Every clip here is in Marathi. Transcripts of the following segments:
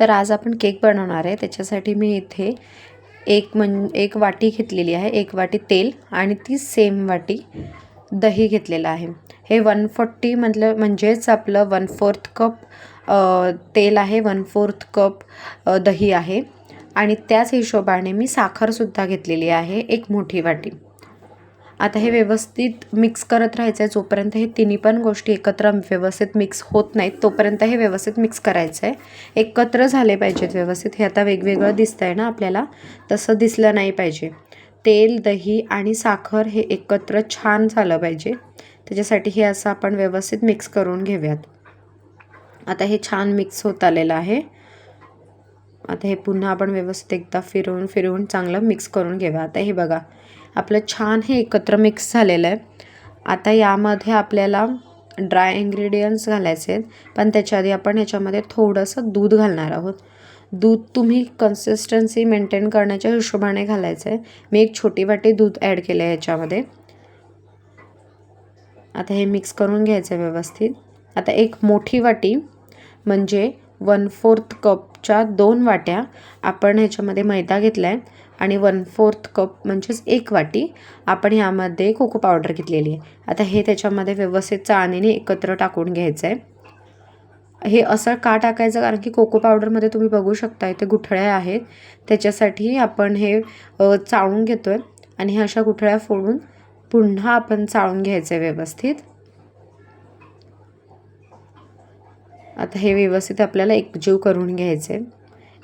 तर आज आपण केक बनवणार आहे. त्याच्यासाठी मी इथे एक म्हण एक वाटी घेतलेली आहे. एक वाटी तेल आणि ती सेम वाटी दही घेतलेलं आहे. हे वन फोर्टी म्हटलं म्हणजेच आपलं वन फोर्थ कप तेल आहे. वन फोर्थ कप दही आहे. आणि त्याच हिशोबाने मी साखरसुद्धा घेतलेली आहे. एक मोठी वाटी. आता हे व्यवस्थित मिक्स करत राहायचं आहे जोपर्यंत हे तिन्ही पण गोष्टी एकत्र व्यवस्थित मिक्स होत नाहीत तोपर्यंत हे व्यवस्थित मिक्स करायचं आहे एकत्र झाले पाहिजेत व्यवस्थित हे आता वेगवेगळं दिसतं आहे ना आपल्याला तसं दिसलं नाही पाहिजे. तेल दही आणि साखर हे एकत्र छान झालं पाहिजे. त्याच्यासाठी हे असं आपण व्यवस्थित मिक्स करून घेऊयात. आता हे छान मिक्स होत आलेलं आहे. आता हे पुन्हा आपण व्यवस्थित एकदा फिरवून फिरवून चांगलं मिक्स करून घेऊया. आता हे बघा आपलं छान हे एकत्र मिक्स झालेलं आहे. आता यामध्ये आपल्याला ड्राय इन्ग्रेडियंट्स घालायचे आहेत. पण त्याच्या आधी आपण याच्यामध्ये थोडंसं दूध घालणार आहोत. दूध तुम्ही कन्सिस्टन्सी मेंटेन करण्याच्या हिशोबाने घालायचं आहे. मी एक छोटी वाटी दूध ॲड केलं आहे याच्यामध्ये. आता हे मिक्स करून घ्यायचं आहे व्यवस्थित. आता एक मोठी वाटी म्हणजे वन फोर्थ कपच्या दोन वाट्या आपण ह्याच्यामध्ये मैदा घेतला आहे आणि वन फोर्थ कप म्हणजेच एक वाटी आपण ह्यामध्ये कोको पावडर घेतलेली आहे. आता हे त्याच्यामध्ये व्यवस्थित चाळणीने एकत्र टाकून घ्यायचं आहे हे असं का टाकायचं? कारण की कोको पावडरमध्ये तुम्ही बघू शकता इथे गुठळ्या आहेत. त्याच्यासाठी आपण हे चाळून घेतो आहे आणि ह्या अशा गुठळ्या फोडून पुन्हा आपण चाळून घ्यायचं आहे व्यवस्थित. आता हे व्यवस्थित आपल्याला एकजीव करून घ्यायचं आहे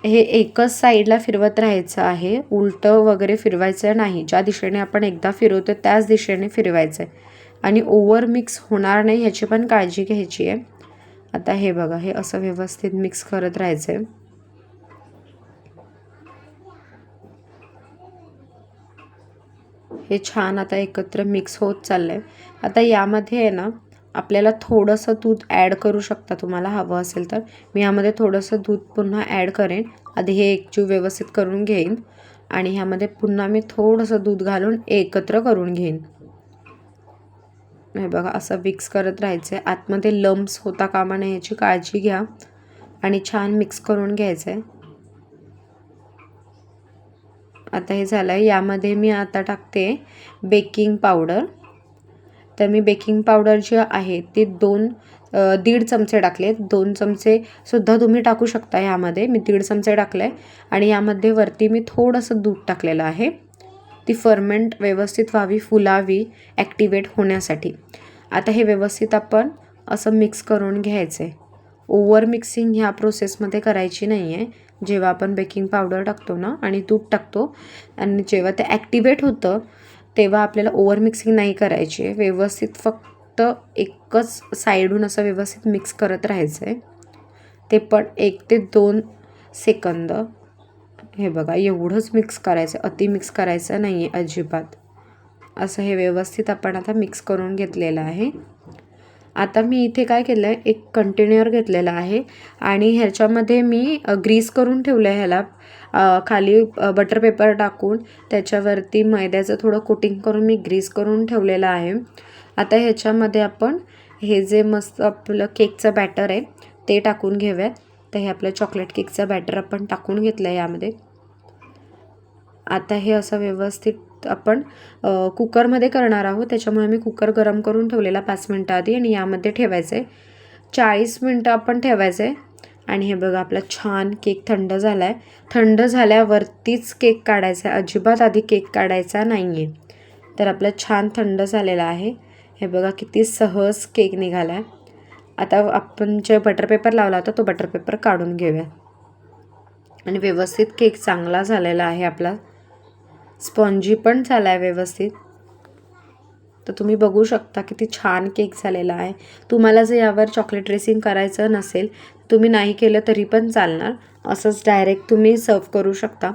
हे एकच साईडला फिरवत राहायचं आहे. उलटं वगैरे फिरवायचं नाही. ज्या दिशेने आपण एकदा फिरवतो त्याच दिशेने फिरवायचं आहे आणि ओव्हर मिक्स होणार नाही ह्याची पण काळजी घ्यायची आहे. आता हे बघा हे असं व्यवस्थित मिक्स करत राहायचं आहे हे छान आता एकत्र मिक्स होत चाललं आहे आता यामध्ये आहे ना आपल्याला थोडंसं दूध ॲड करू शकता तुम्हाला हवं असेल तर. मी यामध्ये थोडंसं दूध पुन्हा ॲड करेन. आधी हे एकजीव व्यवस्थित करून घेईन. आणि ह्यामध्ये पुन्हा मी थोडंसं दूध घालून एकत्र करून घेईन. हे बघा असं मिक्स करत राहायचं आहे आतमध्ये लम्स होता कामा नये याची काळजी घ्या. आणि छान मिक्स करून घ्यायचं आहे आता हे झालं आहे यामध्ये मी आता टाकते बेकिंग पावडर तर मी बेकिंग पावडर जे आहे ते दोन दीड चमचे टाकले. दोन चमचे सुद्धा तुम्ही टाकू शकता यामध्ये. मी दीड चमचे टाकले आहे आणि यामध्ये वरती मी थोडंसं दूध टाकलेलं आहे. ती फर्मेंट व्यवस्थित व्हावी फुलावी ॲक्टिवेट होण्यासाठी. आता हे व्यवस्थित आपण असं मिक्स करून घ्यायचं. आहे ओव्हर मिक्सिंग ह्या प्रोसेसमध्ये करायची नाही आहे जेव्हा आपण बेकिंग पावडर टाकतो ना आणि दूध टाकतो आणि जेव्हा ते ॲक्टिवेट होतं तेव्हा आपल्याला ओव्हर मिक्सिंग नाही करायची. आहे व्यवस्थित फक्त एकच साईडहून असं व्यवस्थित मिक्स करत राहायचं आहे ते पण एक ते दोन सेकंद. हे बघा एवढंच मिक्स करायचं. अति मिक्स करायचं नाही आहे अजिबात. असं हे व्यवस्थित आपण आता मिक्स करून घेतलेलं आहे. आता मी इथे काय केलं आहे एक कंटेनर घेतलेला आहे आणि ह्याच्यामध्ये मी ग्रीस करून ठेवलं आहे ह्याला खाली बटर पेपर टाकून त्याच्यावरती मैद्याचं थोडं कोटिंग करून मी ग्रीस करून ठेवलेलं आहे. आता ह्याच्यामध्ये आपण हे जे मस्त आपलं केकचं बॅटर आहे ते टाकून घेऊयात. तर हे आपलं चॉकलेट केकचं बॅटर आपण टाकून घेतलं आहे यामध्ये. आता हे असं व्यवस्थित आपण कुकरमध्ये करणार आहोत. त्याच्यामुळे मी कुकर गरम करून ठेवलेला पाच मिनटं आधी आणि यामध्ये ठेवायचं आहे चाळीस मिनटं आपण ठेवायचं आहे आणि हे बघा आपला छान केक थंड झाला आहे थंड झाल्यावरतीच केक काढायचा आहे. अजिबात आधी केक काढायचा नाही आहे तर आपला छान थंड झालेला आहे. हे बघा किती सहज केक निघाला आहे आता आपण जे बटर पेपर लावला होता तो बटर पेपर काढून घेऊया. आणि व्यवस्थित केक चांगला झालेला आहे आपला. स्पॉन्जी पण झाला आहे व्यवस्थित. तर तुम्ही बघू शकता किती छान केक झालेला आहे. तुम्हाला जर यावर चॉकलेट ड्रेसिंग करायचं नसेल तुम्ही नाही केलं तरी पण चालणार. असंच डायरेक्ट तुम्ही सर्व करू शकता.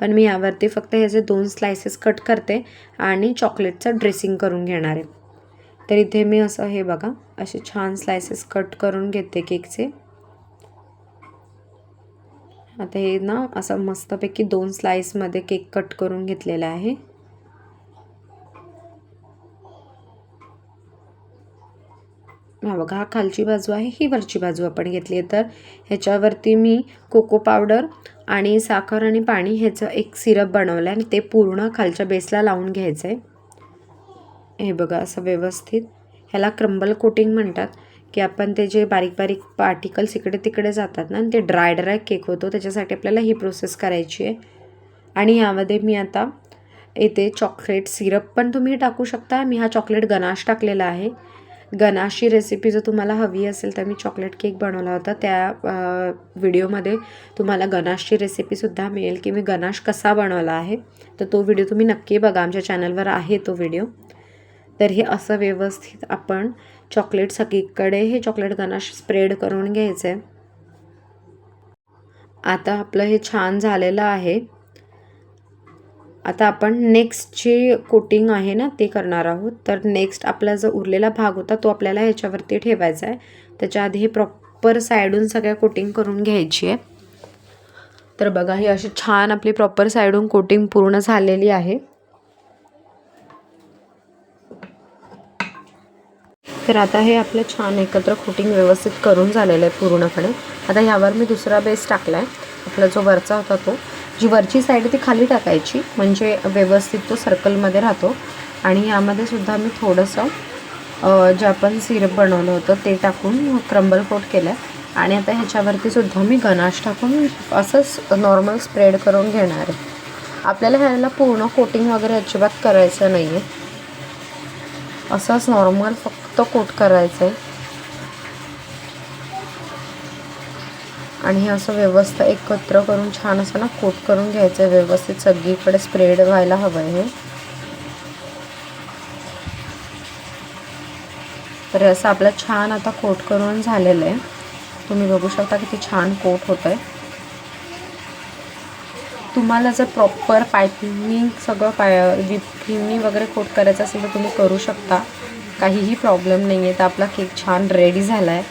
पण मी यावरती फक्त ह्याचे दोन स्लायसेस कट करते आणि चॉकलेटचं ड्रेसिंग करून घेणार आहे. तर इथे मी असं हे बघा असे छान स्लायसेस कट करून घेते केकचे. आता हे ना असं मस्तपैकी दोन स्लाईसमध्ये केक कट करून घेतलेला आहे. हा बघा हा खालची बाजू आहे ही वरची बाजू आपण घेतली आहे. तर ह्याच्यावरती मी कोको पावडर आणि साखर आणि पाणी ह्याचं एक सिरप बनवलं आहे आणि ते पूर्ण खालच्या बेसला लावून घ्यायचं आहे हे बघा असं व्यवस्थित. ह्याला क्रंबल कोटिंग म्हणतात. की आपण ते जे बारीक बारीक पार्टिकल्स इकडे तिकडे जातात ना ते ड्राय ड्राय केक होतो त्याच्यासाठी आपल्याला ही प्रोसेस करायची आहे. आणि यामध्ये मी आता येते चॉकलेट सिरप पण तुम्ही टाकू शकता. मी हा चॉकलेट गनाश टाकलेला आहे. गनाशची रेसिपी जर तुम्हाला हवी असेल तर मी चॉकलेट केक बनवला होता. त्या व्हिडिओमध्ये तुम्हाला गनाशची रेसिपीसुद्धा मिळेल की मी गनाश कसा बनवला आहे. तर तो व्हिडिओ तुम्ही नक्की बघा. आमच्या चॅनलवर आहे तो व्हिडिओ. तर हे असं व्यवस्थित आपण चॉकलेट सगळीकडे हे चॉकलेट गनाश स्प्रेड करून घ्यायचं. आहे आता आपलं हे छान झालेलं आहे. आता आपण नेक्स्ट जी कोटिंग आहे ना ते करणार आहोत. तर नेक्स्ट आपला जो उरलेला भाग होता तो आपल्याला ह्याच्यावरती ठेवायचा आहे. त्याच्या आधी हे प्रॉपर साईडून सगळ्या कोटिंग करून घ्यायची आहे. तर बघा ही अशी छान आपली प्रॉपर साईडून कोटिंग पूर्ण झालेली आहे. तर आता हे आपलं छान एकत्र कोटिंग व्यवस्थित करून झालेलं आहे पूर्णपणे. आता ह्यावर मी दुसरा बेस टाकला आहे आपला जो वरचा होता तो. जी वरची साईड ती खाली टाकायची. म्हणजे व्यवस्थित तो सर्कलमध्ये राहतो. आणि यामध्ये सुद्धा मी थोडंसं जे आपण सिरप बनवलं होतं ते टाकून क्रंबल कोट केलं आहे आणि आता ह्याच्यावरती सुद्धा मी गनाश टाकून असंच नॉर्मल स्प्रेड करून घेणार आहे. आपल्याला ह्याला पूर्ण कोटिंग वगैरे अजिबात करायचं नाही आहे असंच नॉर्मल फक्त फक्त कोट करायचं आहे आणि हे असं व्यवस्थित एकत्र करून छान असं ना कोट करून घ्यायचं आहे व्यवस्थित. सगळीकडे स्प्रेड व्हायला हवं आहे हे. तर असं आपलं छान आता कोट करून झालेलं आहे. तुम्ही बघू शकता किती छान कोट होतं आहे तुम्हाला जर प्रॉपर पायपिंग सगळं पाय विपिंगनी वगैरे कोट करायचं असेल तर तुम्ही करू शकता. काहीही प्रॉब्लेम नाही आहे तर आपला केक छान रेडी झाला आहे